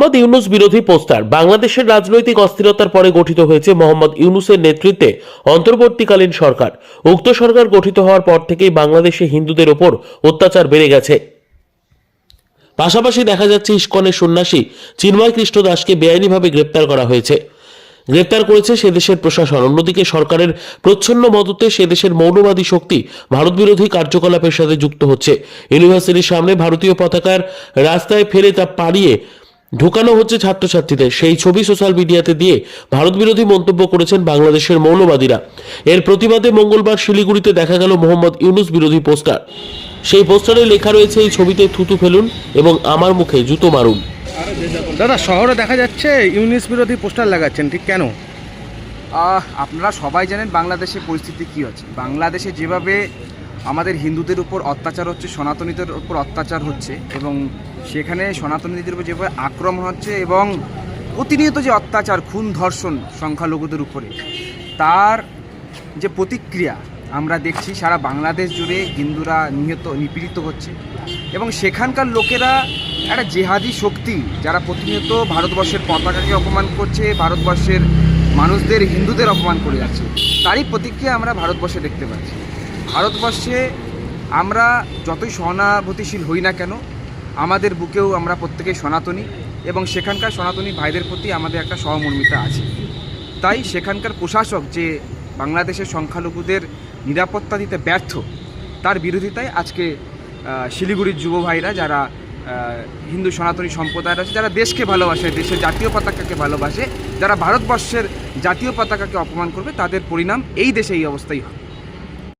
মোহাম্মদ ইউনুস বিরোধী পোস্টার। বাংলাদেশের রাজনৈতিক অস্থিরতার পরে গঠিত হয়েছে মোহাম্মদ ইউনুসের নেতৃত্বে অন্তর্বর্তীকালীন সরকার। উক্ত সরকার গঠিত হওয়ার পর থেকেই বাংলাদেশে হিন্দুদের ওপর অত্যাচার বেড়ে গেছে। পাশাপাশি দেখা যাচ্ছে ইস্কনের সন্ন্যাসী চিন্ময় কৃষ্ণ দাসকে বেআইনিভাবে গ্রেপ্তার করা হয়েছে। গ্রেপ্তার করেছে সে দেশের প্রশাসন। অন্যদিকে সরকারের প্রচ্ছন্ন মদতে সে দেশের মৌলবাদী শক্তি ভারত বিরোধী কার্যকলাপের সাথে যুক্ত হচ্ছে। ইউনিভার্সিটির সামনে ভারতীয় পতাকার রাস্তায় ফেলে তা পাড়িয়ে ঢুকানো হচ্ছে ছাত্রছাত্রীদের। সেই ছবি সোশ্যাল মিডিয়াতে দিয়ে ভারত বিরোধী মন্তব্য করেছেন বাংলাদেশের মৌলবাদীরা। এর প্রতিবাদে মঙ্গলবার শিলিগুড়িতে দেখা গেল মোহাম্মদ ইউনুস বিরোধী পোস্টার। সেই পোস্টারে লেখা রয়েছে এই ছবিতে থুতু ফেলুন এবং আমার মুখে জুতো মারুন। দাদা শহরে দেখা যাচ্ছে ইউনিস বিরোধী পোস্টার লাগাচ্ছেন ঠিক কেন? আপনারা সবাই জানেন বাংলাদেশের পরিস্থিতি কী হচ্ছে বাংলাদেশে যেভাবে আমাদের হিন্দুদের উপর অত্যাচার হচ্ছে, সনাতনীদের উপর অত্যাচার হচ্ছে এবং সেখানে সনাতনীদের উপর যেভাবে আক্রমণ হচ্ছে এবং প্রতিনিয়ত যে অত্যাচার, খুন, ধর্ষণ সংখ্যালঘুদের উপরে, তার যে প্রতিক্রিয়া আমরা দেখছি সারা বাংলাদেশ জুড়ে হিন্দুরা নিহত, নিপীড়িত হচ্ছে এবং সেখানকার লোকেরা একটা জেহাদি শক্তি যারা প্রতিনিয়ত ভারতবর্ষের পতাকাকে অপমান করছে, ভারতবর্ষের মানুষদের, হিন্দুদের অপমান করে যাচ্ছে, তারই প্রতিক্রিয়া আমরা ভারতবর্ষে দেখতে পাচ্ছি। ভারতবর্ষে আমরা যতই সহানুভূতিশীল হই না কেন, আমাদের বুকেও আমরা প্রত্যেকেই সনাতনী এবং সেখানকার সনাতনী ভাইদের প্রতি আমাদের একটা সহমর্মিতা আছে। তাই সেখানকার প্রশাসক যে বাংলাদেশের সংখ্যালঘুদের নিরাপত্তা দিতে ব্যর্থ, তার বিরোধিতায় আজকে শিলিগুড়ির যুব ভাইরা যারা হিন্দু সনাতনী সম্প্রদায় আছে, যারা দেশকে ভালোবাসে, দেশের জাতীয় পতাকাকে ভালোবাসে, যারা ভারতবর্ষের জাতীয় পতাকাকে অপমান করবে, তাদের পরিণাম এই দেশে এই অবস্থাই হবে।